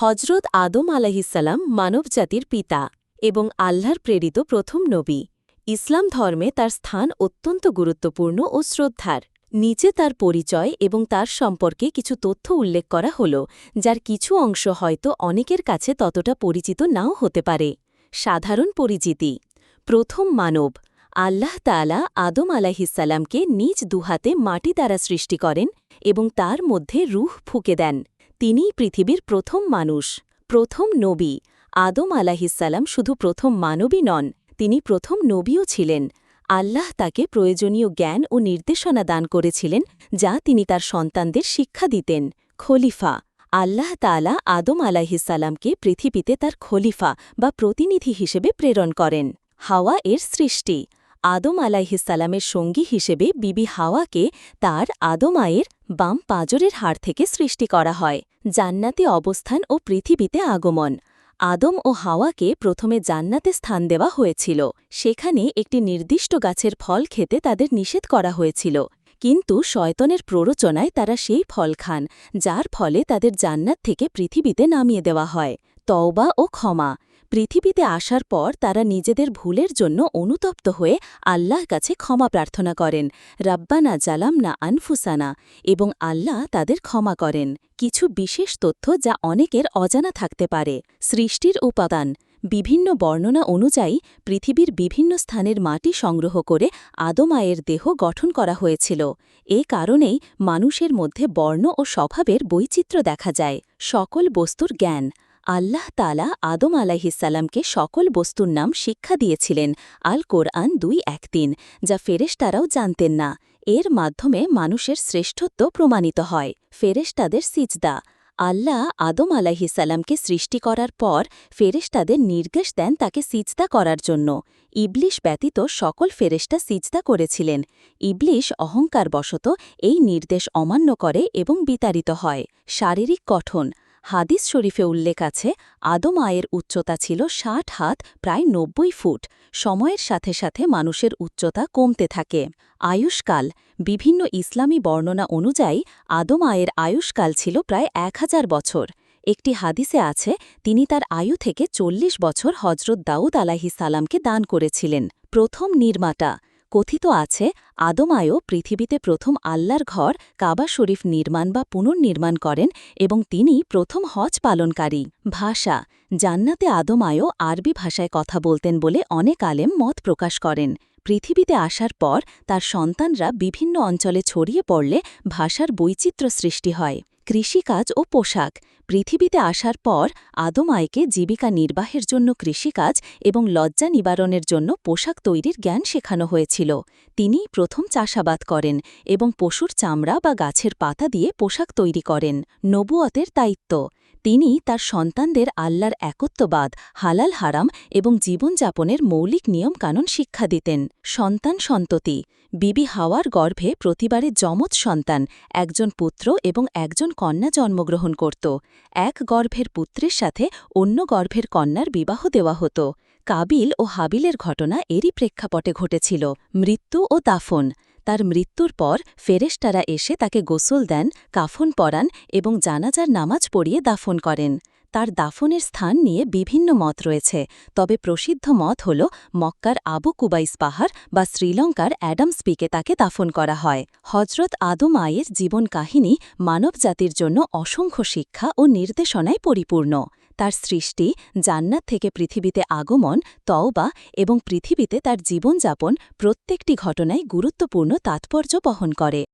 হজরত আদম আলাহিসাল্লাম মানবজাতির পিতা এবং আল্লাহর প্রেরিত প্রথম নবী। ইসলাম ধর্মে তার স্থান অত্যন্ত গুরুত্বপূর্ণ ও শ্রদ্ধার। নিচে তার পরিচয় এবং তার সম্পর্কে কিছু তথ্য উল্লেখ করা হল, যার কিছু অংশ হয়তো অনেকের কাছে ততটা পরিচিত নাও হতে পারে। সাধারণ পরিচিতি। প্রথম মানব, আল্লাহ তালা আদম আলাহিসাল্লামকে নিজ দুহাতে মাটি দ্বারা সৃষ্টি করেন এবং তার মধ্যে রুহ ফুকে দেন। তিনিই পৃথিবীর প্রথম মানুষ, প্রথম নবী। আদম আলাহিসাল্লাম শুধু প্রথম মানবী নন, তিনি প্রথম নবীও ছিলেন। আল্লাহ তাকে প্রয়োজনীয় জ্ঞান ও নির্দেশনা দান করেছিলেন, যা তিনি তার সন্তানদের শিক্ষা দিতেন। খলিফা। আল্লাহ তালা আদম আলাহিসাল্লামকে পৃথিবীতে তার খলিফা বা প্রতিনিধি হিসেবে প্রেরণ করেন। হাওয়া এর সৃষ্টি। আদম আলাইহিসালামের সঙ্গী হিসেবে বিবি হাওয়াকে তার আদম আয়ের বাম পাজরের হাড় থেকে সৃষ্টি করা হয়। জান্নাতে অবস্থান ও পৃথিবীতে আগমন। আদম ও হাওয়াকে প্রথমে জান্নাতে স্থান দেওয়া হয়েছিল। সেখানে একটি নির্দিষ্ট গাছের ফল খেতে তাদের নিষেধ করা হয়েছিল। কিন্তু শয়তনের প্ররোচনায় তারা সেই ফল খান, যার ফলে তাদের জান্নাত থেকে পৃথিবীতে নামিয়ে দেওয়া হয়। তওবা ও ক্ষমা। পৃথিবীতে আসার পর তারা নিজেদের ভুলের জন্য অনুতপ্ত হয়ে আল্লাহর কাছে ক্ষমা প্রার্থনা করেন। রাব্বানা জালামনা আনফুসানা এবং আল্লাহ তাদের ক্ষমা করেন। কিছু বিশেষ তথ্য যা অনেকের অজানা থাকতে পারে। সৃষ্টির উপাদান, বিভিন্ন বর্ণনা অনুযায়ী পৃথিবীর বিভিন্ন স্থানের মাটি সংগ্রহ করে আদমায়ের দেহ গঠন করা হয়েছিল। এ কারণেই মানুষের মধ্যে বর্ণ ও স্বভাবের বৈচিত্র্য দেখা যায়। সকল বস্তুর জ্ঞান আল্লাহ তালা আদম আলাহিসাল্লামকে সকল বস্তুর নাম শিক্ষা দিয়েছিলেন আল কোরআন দুই এক তিন, যা ফেরেশতারাও জানতেন না। এর মাধ্যমে মানুষের শ্রেষ্ঠত্ব প্রমাণিত হয়। ফেরেশতাদের সিজদা। আল্লাহ আদম আলাহিসাল্লামকে সৃষ্টি করার পর ফেরেশতাদের নির্দেশ দেন তাকে সিজদা করার জন্য। ইবলিশ ব্যতীত সকল ফেরেশতা সিজদা করেছিলেন। ইবলিশ অহংকারবশত এই নির্দেশ অমান্য করে এবং বিতাড়িত হয়। শারীরিক গঠন। হাদিস শরীফে উল্লেখ আছে, আদম আয়ের উচ্চতা ছিল ষাট হাত, প্রায় নব্বই ফুট। সময়ের সাথে সাথে মানুষের উচ্চতা কমতে থাকে। আয়ুষ্কাল, বিভিন্ন ইসলামী বর্ণনা অনুযায়ী আদম আয়ের আয়ুষ্কাল ছিল প্রায় এক হাজার বছর। একটি হাদিসে আছে, তিনি তার আয়ু থেকে চল্লিশ বছর হজরত দাউদ আলাহি সালামকে দান করেছিলেন। প্রথম নির্মাতা কথিত আছে, আদমায়ও পৃথিবীতে প্রথম আল্লাহর ঘর কাবা শরীফ নির্মাণ বা পুনর্নির্মাণ করেন এবং তিনি প্রথম হজ পালনকারী। ভাষা, জান্নাতে আদমায়ও আরবি ভাষায় কথা বলতেন বলে অনেক আলেম মত প্রকাশ করেন। পৃথিবীতে আসার পর তার সন্তানরা বিভিন্ন অঞ্চলে ছড়িয়ে পড়লে ভাষার বৈচিত্র্য সৃষ্টি হয়। কৃষিকাজ ও পোশাক। পৃথিবীতে আসার পর আদম আয়কে জীবিকা নির্বাহের জন্য কৃষিকাজ এবং লজ্জা নিবারণের জন্য পোশাক তৈরির জ্ঞান শেখানো হয়েছিল। তিনি প্রথম চাষাবাদ করেন এবং পশুর চামড়া বা গাছের পাতা দিয়ে পোশাক তৈরি করেন। নবুয়তের দায়িত্ব। তিনি তার সন্তানদের আল্লাহর একত্ববাদ, হালাল হারাম এবং জীবনযাপনের মৌলিক নিয়মকানুন শিক্ষা দিতেন। সন্তান সন্ততি, বিবি হাওয়ার গর্ভে প্রতিবারে যমজ সন্তান, একজন পুত্র এবং একজন কন্যা জন্মগ্রহণ করত। এক গর্ভের পুত্রের সাথে অন্য গর্ভের কন্যার বিবাহ দেওয়া হতো। কাবিল ও হাবিলের ঘটনা এরই প্রেক্ষাপটে ঘটেছিল। মৃত্যু ও দাফন তার মৃত্যুর পর ফেরেশতারা এসে তাকে গোসল দেন, কাফন পরান এবং জানাজার নামাজ পড়িয়ে দাফন করেন। তার দাফনের স্থান নিয়ে বিভিন্ন মত রয়েছে। তবে প্রসিদ্ধ মত হল মক্কার আবু কুবাইস পাহাড় বা শ্রীলঙ্কার অ্যাডামস পিকে তাকে দাফন করা হয়। হজরত আদম আয়ের জীবন কাহিনী মানবজাতির জন্য অসংখ্য শিক্ষা ও নির্দেশনায় পরিপূর্ণ। তার সৃষ্টি, জান্নাত থেকে পৃথিবীতে আগমন, তওবা এবং পৃথিবীতে তার জীবনযাপন প্রত্যেকটি ঘটনায় গুরুত্বপূর্ণ তাৎপর্য বহন করে।